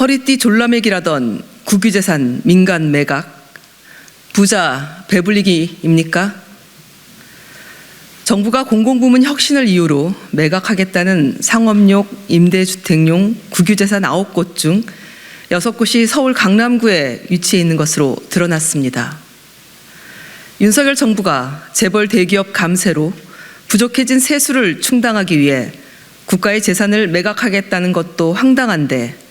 허리띠 졸라매기라던 국유재산 민간 매각, 부자 배불리기입니까? 정부가 공공부문 혁신을 이유로 매각하겠다는 상업용, 임대주택용 국유재산 9곳 중 6곳이 서울 강남구에 위치해 있는 것으로 드러났습니다. 윤석열 정부가 재벌 대기업 감세로 부족해진 세수를 충당하기 위해 국가의 재산을 매각하겠다는 것도 황당한데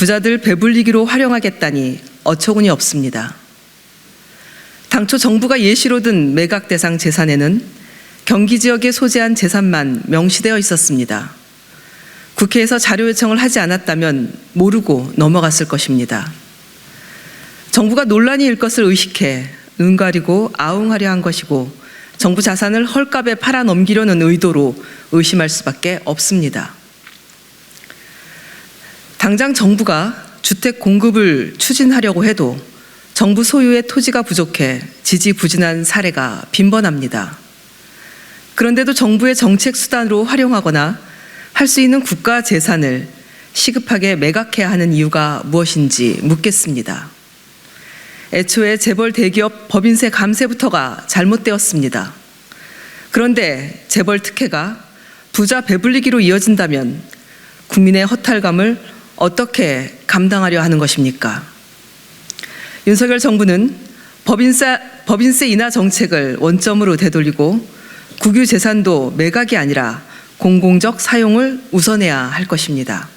부자들 배불리기로 활용하겠다니 어처구니 없습니다. 당초 정부가 예시로 든 매각 대상 재산에는 경기 지역에 소재한 재산만 명시되어 있었습니다. 국회에서 자료 요청을 하지 않았다면 모르고 넘어갔을 것입니다. 정부가 논란이 일 것을 의식해 눈 가리고 아웅하려 한 것이고 정부 자산을 헐값에 팔아 넘기려는 의도로 의심할 수밖에 없습니다. 당장 정부가 주택 공급을 추진하려고 해도 정부 소유의 토지가 부족해 지지부진한 사례가 빈번합니다. 그런데도 정부의 정책 수단으로 활용하거나 할 수 있는 국가 재산을 시급하게 매각해야 하는 이유가 무엇인지 묻겠습니다. 애초에 재벌 대기업 법인세 감세부터가 잘못되었습니다. 그런데 재벌 특혜가 부자 배불리기로 이어진다면 국민의 허탈감을 어떻게 감당하려 하는 것입니까? 윤석열 정부는 법인세, 법인세 인하 정책을 원점으로 되돌리고 국유 재산도 매각이 아니라 공공적 사용을 우선해야 할 것입니다.